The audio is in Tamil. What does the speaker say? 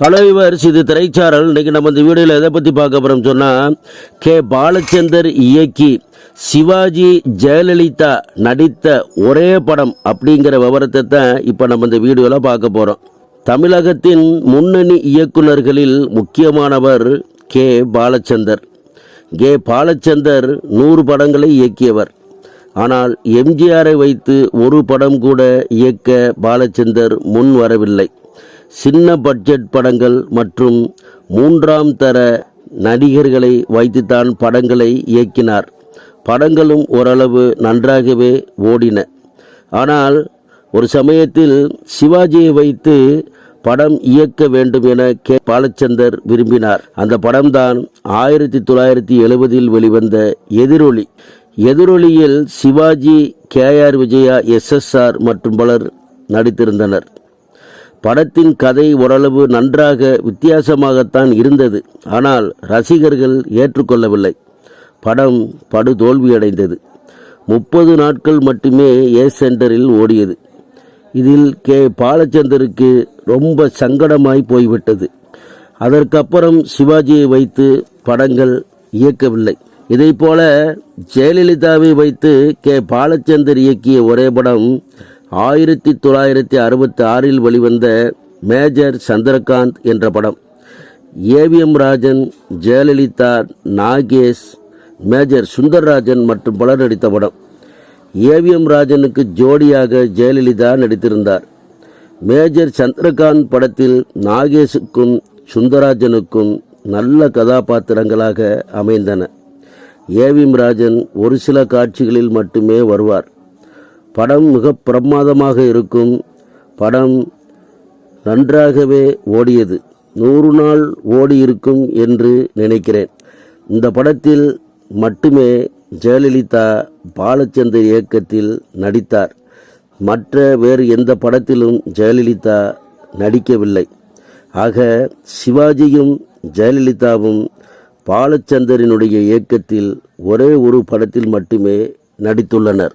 ஹலோ இவர்ஸ் இது திரைச்சாரல் இன்னைக்கு நம்ம இந்த வீடியோவில் எதை பற்றி பார்க்க போகிறோம் சொன்னால் கே. பாலச்சந்தர் இயக்கி சிவாஜி ஜெயலலிதா நடித்த ஒரே படம் அப்படிங்கிற விவரத்தை தான் இப்போ நம்ம இந்த வீடியோவில் பார்க்க போகிறோம் தமிழகத்தின் முன்னணி இயக்குநர்களில் முக்கியமானவர் கே. பாலச்சந்தர். கே. பாலச்சந்தர் நூறு படங்களை இயக்கியவர். ஆனால் எம்ஜிஆரை வைத்து ஒரு படம் கூட இயக்க பாலச்சந்தர் முன் வரவில்லை. சின்ன பட்ஜெட் படங்கள் மற்றும் மூன்றாம் தர நடிகர்களை வைத்துத்தான் படங்களை இயக்கினார். படங்களும் ஓரளவு நன்றாகவே ஓடின. ஆனால் ஒரு சமயத்தில் சிவாஜியை வைத்து படம் இயக்க வேண்டும் என கே. பாலச்சந்தர் விரும்பினார். அந்த படம்தான் ஆயிரத்தி தொள்ளாயிரத்தி எழுபதில் வெளிவந்த எதிரொலி. எதிரொலியில் சிவாஜி கே. ஆர். விஜயா எஸ்எஸ்ஆர் மற்றும் பலர் நடித்திருந்தனர். படத்தின் கதை ஓரளவு நன்றாக வித்தியாசமாகத்தான் இருந்தது. ஆனால் ரசிகர்கள் ஏற்றுக்கொள்ளவில்லை. படம் படு தோல்வியடைந்தது முப்பது நாட்கள் மட்டுமே ஏ சென்டரில் ஓடியது. இதில் கே பாலச்சந்தருக்கு ரொம்ப சங்கடமாய் போய்விட்டது. அதற்கப்புறம் சிவாஜியை வைத்து படங்கள் இயக்கவில்லை. இதைப்போல ஜெயலலிதாவை வைத்து கே பாலச்சந்தர் இயக்கிய ஒரே படம் ஆயிரத்தி தொள்ளாயிரத்தி அறுபத்தி ஆறில் வெளிவந்த மேஜர் சந்திரகாந்த் என்ற படம். ஏவிஎம் ராஜன் ஜெயலலிதா நாகேஷ் மேஜர் சுந்தர்ராஜன் மற்றும் பலர் நடித்த படம். ஏவிஎம் ராஜனுக்கு ஜோடியாக ஜெயலலிதா நடித்திருந்தார். மேஜர் சந்திரகாந்த் படத்தில் நாகேஷுக்கும் சுந்தரராஜனுக்கும் நல்ல கதாபாத்திரங்களாக அமைந்தன. ஏவிஎம் ராஜன் ஒரு சில காட்சிகளில் மட்டுமே வருவார். படம் மிக பிரமாதமாக இருக்கும். படம் நன்றாகவே ஓடியது. நூறு நாள் ஓடி இருக்கும் என்று நினைக்கிறேன். இந்த படத்தில் மட்டுமே ஜெயலலிதா பாலச்சந்தர் இயக்கத்தில் நடித்தார். மற்ற வேறு எந்த படத்திலும் ஜெயலலிதா நடிக்கவில்லை. ஆக சிவாஜியும் ஜெயலலிதாவும் பாலச்சந்தரினுடைய இயக்கத்தில் ஒரே ஒரு படத்தில் மட்டுமே நடித்துள்ளனர்.